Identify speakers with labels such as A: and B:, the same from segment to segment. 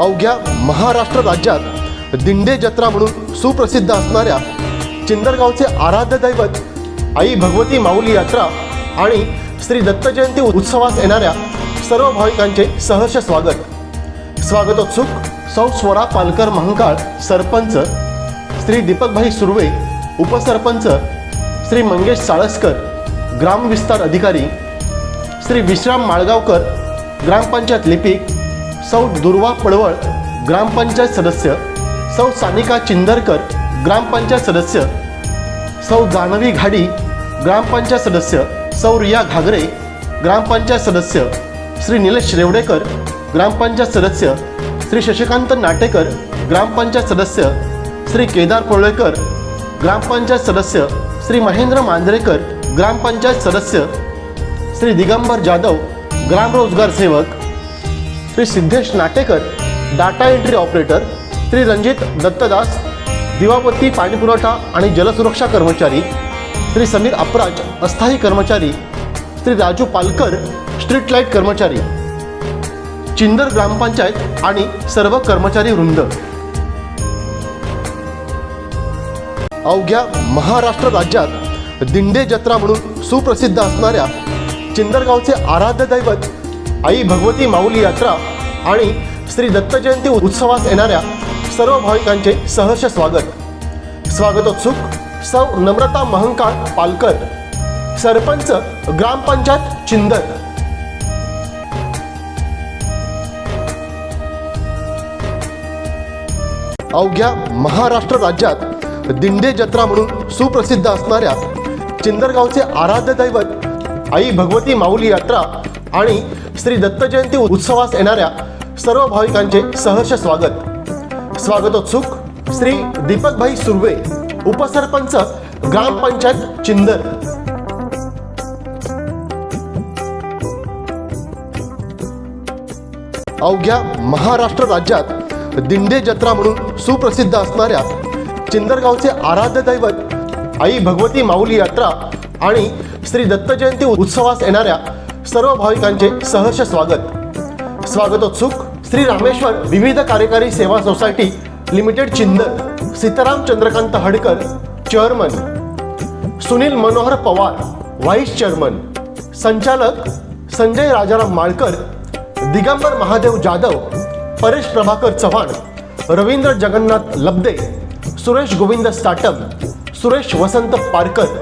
A: अवघ्या महाराष्ट्र राज्यात दिंडे जत्रा म्हणून सुप्रसिद्ध असणाऱ्या चिंदरगावचे आराध्य दैवत आई भगवती माऊली यात्रा आणि श्री दत्तजयंती उत्सवास येणाऱ्या सर्व भाविकांचे सहर्ष स्वागत. स्वागतोत्सुक सौ स्वरा पालकर महंकाळ सरपंच श्री दीपकभाई सुर्वे उपसरपंच श्री मंगेश साळसकर ग्रामविस्तार अधिकारी श्री विश्राम माळगावकर ग्रामपंचायत लिपिक सौ दुर्वा पडवळ ग्रामपंचायत सदस्य सौ सानिका चिंदरकर ग्रामपंचायत सदस्य सौ जानवी घाडी ग्रामपंचायत सदस्य सौ रिया घागरे ग्रामपंचायत सदस्य श्री निलेश रेवडेकर ग्रामपंचायत सदस्य श्री शशिकांत नाटेकर ग्रामपंचायत सदस्य श्री केदार कोळेकर ग्रामपंचायत सदस्य श्री महेंद्र मांजरेकर ग्रामपंचायत सदस्य श्री दिगंबर जाधव ग्राम रोजगार सेवक Shri Siddhesh Natekar data entry operator Shri Ranjit Dattadas Diwapati पाणीपुरवठा आणि जलसुरक्षा कर्मचारी श्री समीर अपराज अस्थायी कर्मचारी श्री राजू पालकर स्ट्रीट लाइट कर्मचारी चिंदर ग्रामपंचायत आणि सर्व कर्मचारी वृंद. अवघ्या महाराष्ट्र राज्यात दिंडे जत्रा म्हणून सुप्रसिद्ध असणाऱ्या चिंदरगावचे आराध्य दैवत आई भगवती माऊली यात्रा आणि श्री दत्त जयंती उत्सवास येणाऱ्या सर्व भाविकांचे सहर्ष स्वागत. स्वागतोत्सुक सौ नम्रता महंकाळ पालकर सरपंच ग्रामपंचायत चिंदर अवघ्या महाराष्ट्र राज्यात दिंडे जत्रा म्हणून सुप्रसिद्ध असणाऱ्या चिंदरगावचे आराध्य दैवत आई भगवती माऊली यात्रा आणि श्री दत्त जयंती उत्सवास येणाऱ्या सर्व भाविकांचे सहर्ष स्वागत. स्वागतोत्सुक श्री दीपकभाई सुर्वे उपसरपंच ग्रामपंचायत चिंदर अवघ्या महाराष्ट्र राज्यात दिंडे जत्रा म्हणून सुप्रसिद्ध असणाऱ्या चिंदरगावचे आराध्य दैवत आई भगवती माऊली यात्रा आणि श्री दत्त जयंती उत्सवास येणाऱ्या सर्व भाविकांचे सहर्ष स्वागत. स्वागतोत्सुक श्री रामेश्वर विविध कार्यकारी सेवा society limited Chindar Sitaram Chandrakant Hadkar chairman Sunil Manohar Pawar vice chairman संचालक संजय राजाराम माळकर दिगंबर महादेव जाधव परेश प्रभाकर चव्हाण रवींद्र जगन्नाथ लब्दे सुरेश गोविंद साटम सुरेश वसंत पारकर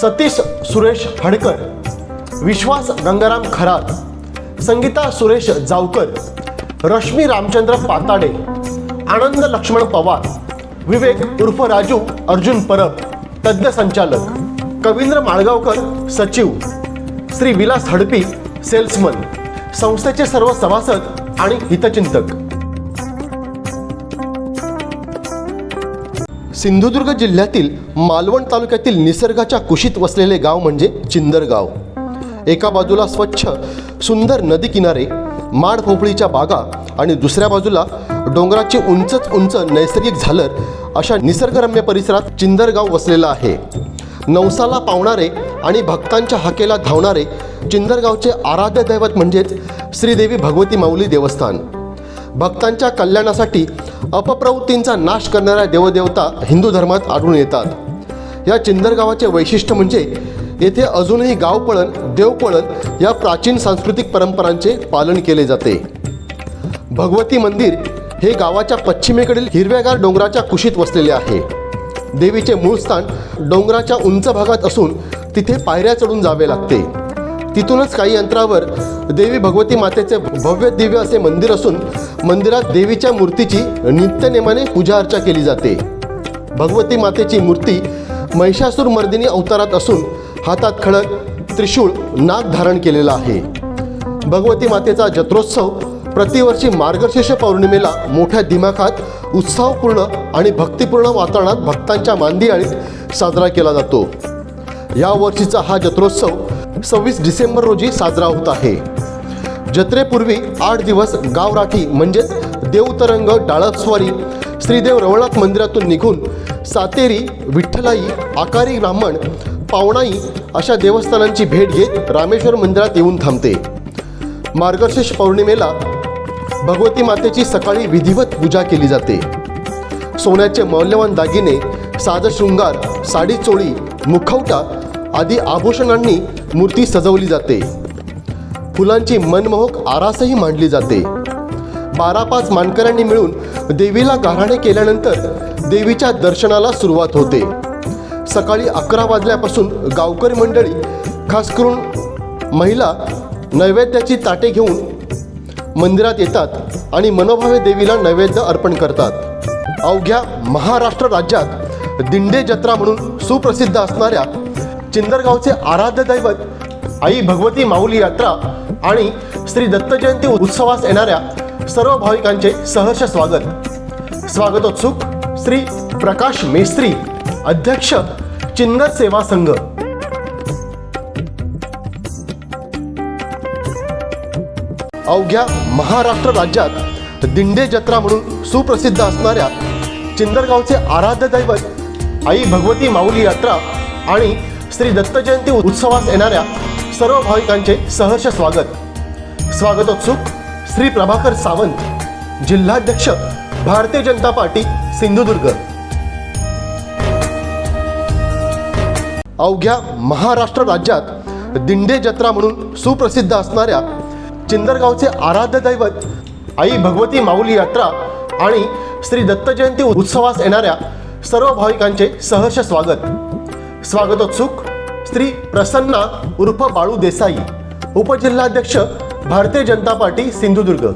A: सतीश सुरेश हडकर विश्वास गंगाराम खरात संगीता सुरेश जावकर रश्मी रामचंद्र पाताडे आनंद लक्ष्मण पवार विवेक उर्फ राजू अर्जुन परब तज्ज्ञ संचालक कवींद्र माळगावकर सचिव श्री विलास हडपी सेल्समन संस्थेचे सर्व सभासद आणि हितचिंतक. सिंधुदुर्ग जिल्ह्यातील मालवण तालुक्यातील निसर्गाच्या कुशीत वसलेले गाव म्हणजे चिंदरगाव. एका बाजूला स्वच्छ सुंदर नदी किनारे माड पोपळीच्या बागा आणि दुसऱ्या बाजूला डोंगराची उंचच उंच नैसर्गिक झालर अशा निसर्गरम्य परिसरात चिंदरगाव वसलेलं आहे. नवसाला पावणारे आणि भक्तांच्या हाकेला धावणारे चिंदरगावचे आराध्य दैवत म्हणजेच श्रीदेवी भगवती माऊली देवस्थान. भक्तांच्या कल्याणासाठी अपप्रवृत्तींचा नाश करणाऱ्या देवदेवता हिंदू धर्मात आढळून येतात. या चिंदरगावाचे वैशिष्ट्य म्हणजे येथे अजूनही गावपळण देवपळण या प्राचीन सांस्कृतिक परंपरांचे पालन केले जाते. भगवती मंदिर हे गावाच्या पश्चिमेकडील हिरव्यागार डोंगराच्या कुशीत वसलेले आहे. देवीचे मूळ स्थान डोंगराच्या उंच भागात असून तिथे पायऱ्या चढून जावे लागते. तिथूनच काही अंतरावर देवी भगवती मातेचे भव्य दिव्य असे मंदिर असून मंदिरात देवीच्या मूर्तीची नित्यनेमाने पूजा अर्चा केली जाते. भगवती मातेची मूर्ती महिषासूर मर्दिनी अवतारात असून हातात खडक त्रिशूळ नाग धारण केलेला आहे. भगवती मातेचा जत्रोत्सव प्रतिवर्षी मार्गशीर्ष पौर्णिमेला मोठ्या दिमाखात उत्साहपूर्ण आणि भक्तिपूर्ण वातावरणात भक्तांच्या मांदियाळीत साजरा केला जातो. या वर्षीचा हा जत्रोत्सव सव्वीस डिसेंबर रोजी साजरा होत आहे. जत्रेपूर्वी आठ दिवस गावराठी म्हणजेच देवतरंग डाळपस्वारी श्रीदेव रवळनाथ मंदिरातून निघून सातेरी विठ्ठलाई आकारी ब्राह्मण पावणाई अशा देवस्थानांची भेट घेत रामेश्वर मंदिरात येऊन थांबते. मार्गशीर्ष पौर्णिमेला भगवती मातेची सकाळी विधिवत पूजा केली जाते. सोन्याचे मौल्यवान दागिने साजशृंगार साडी चोळी मुखवटा आदी आभूषणांनी मूर्ती सजवली जाते. फुलांची मनमोहक आरासही मांडली जाते. बारा पाच मानकऱ्यांनी मिळून देवीला गाऱ्हाणे केल्यानंतर देवीच्या दर्शनाला सुरुवात होते. सकाळी अकरा वाजल्यापासून गावकरी मंडळी खास करून महिला नैवेद्याची ताटे घेऊन मंदिरात येतात आणि मनोभावे देवीला नैवेद्य अर्पण करतात. अवघ्या महाराष्ट्र राज्यात दिंडे जत्रा म्हणून सुप्रसिद्ध असणाऱ्या चिंदरगावचे आराध्य दैवत आई भगवती माऊली यात्रा आणि श्री दत्तजयंती उत्सवास येणाऱ्या सर्व भाविकांचे सहर्ष स्वागत. स्वागतोत्सुक श्री प्रकाश मेस्त्री अध्यक्ष चिन्नर सेवा संघ. अवघ्या महाराष्ट्र राज्यात दिंडे जत्रा म्हणून सुप्रसिद्ध असणाऱ्या चिंदरगावचे आराध्य दैवत आई भगवती माऊली यात्रा आणि श्री दत्त जयंती उत्सवास येणाऱ्या सर्व भाविकांचे सहर्ष स्वागत. स्वागतोत्सुक श्री प्रभाकर सावंत जिल्हाध्यक्ष भारतीय जनता पार्टी सिंधुदुर्ग. अवघ्या महाराष्ट्र राज्यात दिंडे जत्रा म्हणून सुप्रसिद्ध असणाऱ्या चिंदरगावचे आराध्य दैवत आई भगवती माऊली यात्रा आणि श्री दत्तजयंती उत्सवास येणाऱ्या सर्व भाविकांचे सहर्ष स्वागत. स्वागतोत्सुक श्री प्रसन्ना उर्फ बाळू देसाई उपजिल्हाध्यक्ष भारतीय जनता पार्टी सिंधुदुर्ग.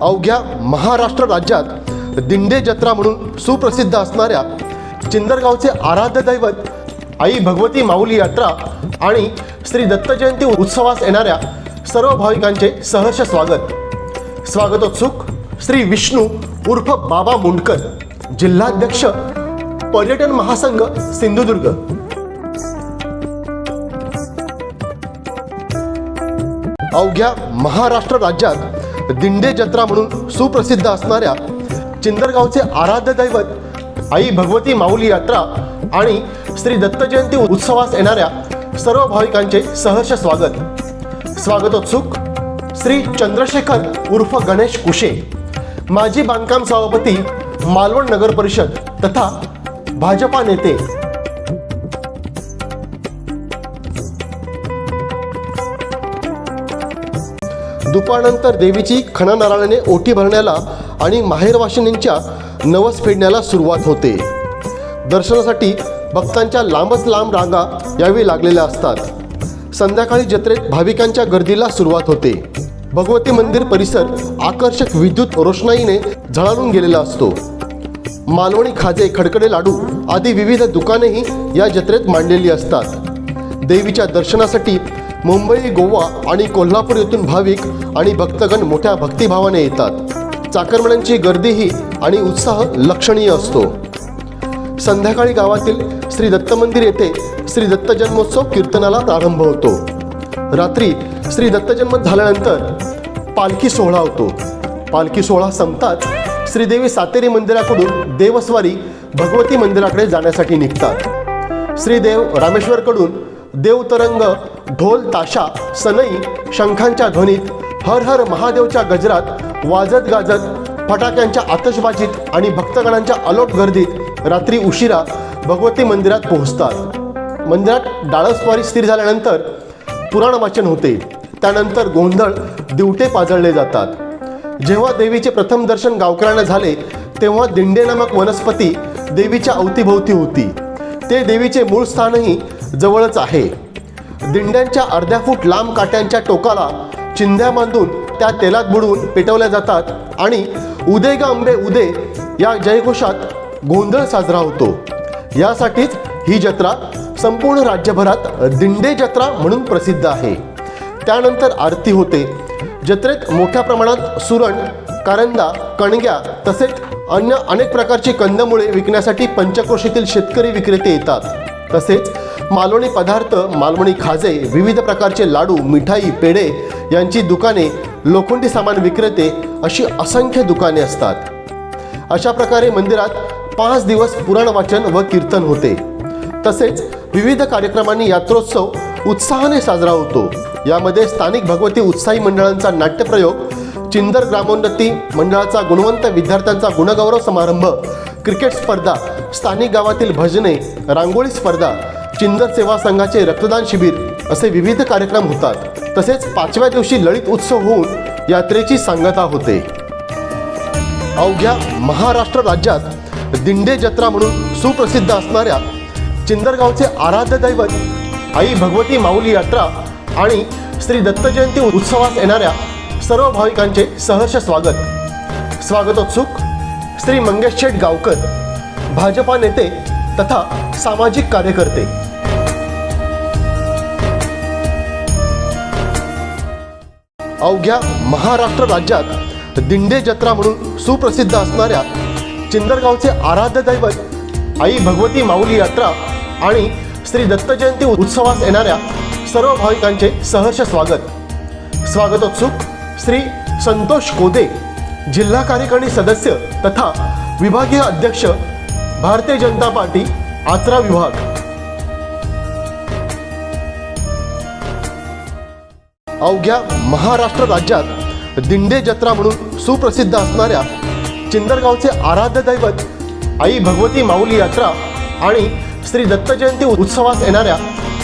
A: अवघ्या महाराष्ट्र राज्यात दिंडे जत्रा म्हणून सुप्रसिद्ध असणाऱ्या चिंदरगावचे आराध्य दैवत आई भगवती माऊली यात्रा आणि श्री दत्त जयंती उत्सवास येणाऱ्या सर्व भाविकांचे सहर्ष स्वागत. स्वागतोत्सुक श्री विष्णू उर्फ बाबा मुंडकर जिल्हाध्यक्ष पर्यटन महासंघ सिंधुदुर्ग. अवघ्या महाराष्ट्र राज्यात दिंडे जत्रा म्हणून सुप्रसिद्ध असणाऱ्या चिंदरगावचे आराध्य दैवत आई भगवती माऊली यात्रा आणि श्री दत्त जयंती उत्सवास येणाऱ्या सर्व भाविकांचे सहर्ष स्वागत. स्वागतोत्सुक श्री चंद्रशेखर उर्फ गणेश कुशे माजी बांधकाम सभापती मालवण नगर परिषद तथा भाजपा नेते. दुपारनंतर देवीची खणानारायणाने ओटी भरण्याला आणि माहेरवाशिनींच्या नवस फेडण्याला सुरुवात होते. दर्शनासाठी भक्तांच्या लांबच लांब रांगा यावेळी लागलेल्या असतात. संध्याकाळी जत्रेत भाविकांच्या गर्दीला सुरुवात होते. भगवती मंदिर परिसर आकर्षक विद्युत रोषणाईने झळाळून गेलेला असतो. मालवणी खाजे खडकडे लाडू आदी विविध दुकानेही या जत्रेत मांडलेली असतात. देवीच्या दर्शनासाठी मुंबई गोवा आणि कोल्हापूर येथून भाविक आणि भक्तगण मोठ्या भक्तिभावाने येतात. चाकरमान्यांची गर्दीही आणि उत्साह लक्षणीय असतो. संध्याकाळी गावातील श्री दत्त मंदिर येथे श्री दत्त जन्मोत्सव कीर्तनाला प्रारंभ होतो. रात्री श्री दत्त जन्म झाल्यानंतर पालखी सोहळा होतो. पालखी सोहळा संपताच श्रीदेवी सातेरी मंदिराकडून देवस्वारी भगवती मंदिराकडे जाण्यासाठी निघतात. श्रीदेव रामेश्वरकडून देवतरंग ढोल ताशा सनई शंखांच्या ध्वनीत हर हर महादेवच्या गजरात वाजत गाजत फटाक्यांच्या आतषबाजीत आणि भक्तगणांच्या अलोट गर्दीत रात्री उशिरा भगवती मंदिरात पोहोचतात. मंदिरात डाळसवारी स्थिर झाल्यानंतर पुराण वाचन होते. त्यानंतर गोंधळ दिवटे पाजळले जातात. जेव्हा देवीचे प्रथम दर्शन गावकऱ्यांना झाले तेव्हा दिंडे नामक वनस्पती देवीच्या अवतीभोवती होती. ते देवीचे मूळ स्थानही जवळच आहे. दिंड्यांच्या अर्ध्या फूट लांब काट्यांच्या टोकाला चिंध्या बांधून त्या तेलात बुडवून पेटवल्या जातात आणि उदे ग अंबे उदे या जयघोषात गोंधळ साजरा होतो. यासाठीच ही जत्रा संपूर्ण राज्यभरात दिंडे जत्रा म्हणून प्रसिद्ध आहे. त्यानंतर आरती होते. जत्रेत मोठ्या प्रमाणात सुरण कारंदा कणग्या तसेच अन्य अनेक प्रकारची कंदमुळे विकण्यासाठी पंचक्रोशीतील शेतकरी विक्रेते येतात. तसेच मालवणी पदार्थ मालवणी खाजे विविध प्रकारचे लाडू मिठाई पेढे यांची दुकाने लोखंडी सामान विक्रेते अशी असंख्य दुकाने असतात. अशा प्रकारे मंदिरात पाच दिवस पुराण वाचन व कीर्तन होते. तसेच विविध कार्यक्रमांनी यात्रोत्सव उत्साहाने साजरा होतो. यामध्ये स्थानिक भगवती उत्साही मंडळांचा नाट्यप्रयोग चिंदर ग्रामोन्नती मंडळाचा गुणवंत विद्यार्थ्यांचा गुणगौरव समारंभ क्रिकेट स्पर्धा स्थानिक गावातील भजने रांगोळी स्पर्धा चिंदर सेवा संघाचे रक्तदान शिबिर असे विविध कार्यक्रम होतात. तसेच पाचव्या दिवशी ललित उत्सव होऊन यात्रेची सांगता होते. अवघ्या महाराष्ट्र राज्यात दिंडे जत्रा म्हणून सुप्रसिद्ध असणाऱ्या चिंदरगावचे आराध्य दैवत आई भगवती माऊली यात्रा आणि श्री दत्तजयंती उत्सवास येणाऱ्या सर्व भाविकांचे सहर्ष स्वागत. स्वागतोत्सुक श्री मंगेश शेठ गावकर भाजपा नेते तथा सामाजिक कार्यकर्ते. अवघ्या महाराष्ट्र राज्यात दिंडे जत्रा म्हणून सुप्रसिद्ध असणाऱ्या चिंदरगावचे आराध्य दैवत आई भगवती माऊली यात्रा आणि श्री दत्त जयंती उत्सवास येणाऱ्या सर्व भाविकांचे सहर्ष स्वागत. स्वागतोत्सुक श्री संतोष कोदे जिल्हा कार्यकारिणी सदस्य तथा विभागीय अध्यक्ष भारतीय जनता पार्टी आचरा विभाग. अवघ्या महाराष्ट्र राज्यात दिंडे जत्रा म्हणून सुप्रसिद्ध असणाऱ्या चिंदरगावचे आराध्य दैवत आई भगवती माऊली यात्रा आणि श्री दत्त जयंती येणाऱ्या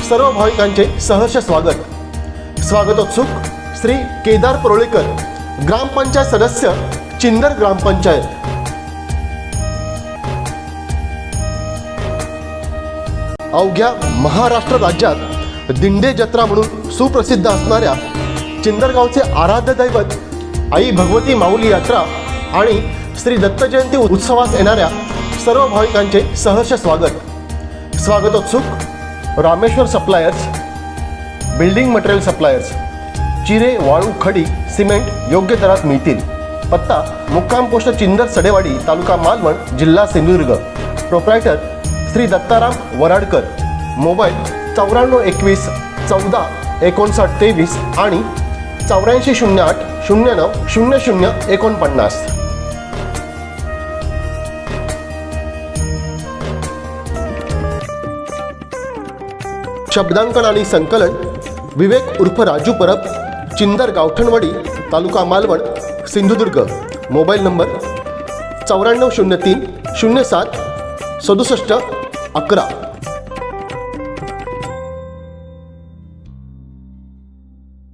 A: सर्व भाविकांचे सहर्ष स्वागत. स्वागतोत्सुक श्री केदार परोळेकर ग्रामपंचायत सदस्य चिंदर ग्रामपंचायत अवघ्या महाराष्ट्र राज्यात दिंडे जत्रा म्हणून सुप्रसिद्ध असणाऱ्या चिंदरगावचे आराध्य दैवत आई भगवती माऊली यात्रा आणि श्री दत्त जयंती उत्सवास येणाऱ्या सर्व भाविकांचे सहर्ष स्वागत. स्वागतोत्सुक Rameshwar suppliers building material suppliers चिरे वाळू खडी सिमेंट योग्य दरात मिळतील. पत्ता मुक्काम पोस्ट चिंदर सडेवाडी तालुका मालवण जिल्हा सिंधुदुर्ग. प्रोप्रायटर श्री दत्ताराम वराडकर. मोबाईल चौऱ्याण्णव एकवीस चौदा एकोणसाठ तेवीस आणि चौऱ्याऐंशी शून्य आठ शून्य नऊ शून्य शून्य एकोणपन्नास. शब्दांकन आणि संकलन विवेक उर्फ राजू परब चिंदर गावठणवाडी तालुका मालवण सिंधुदुर्ग. मोबाईल नंबर चौऱ्याण्णव शून्य तीन शून्य सात सदुसष्ट अकरा.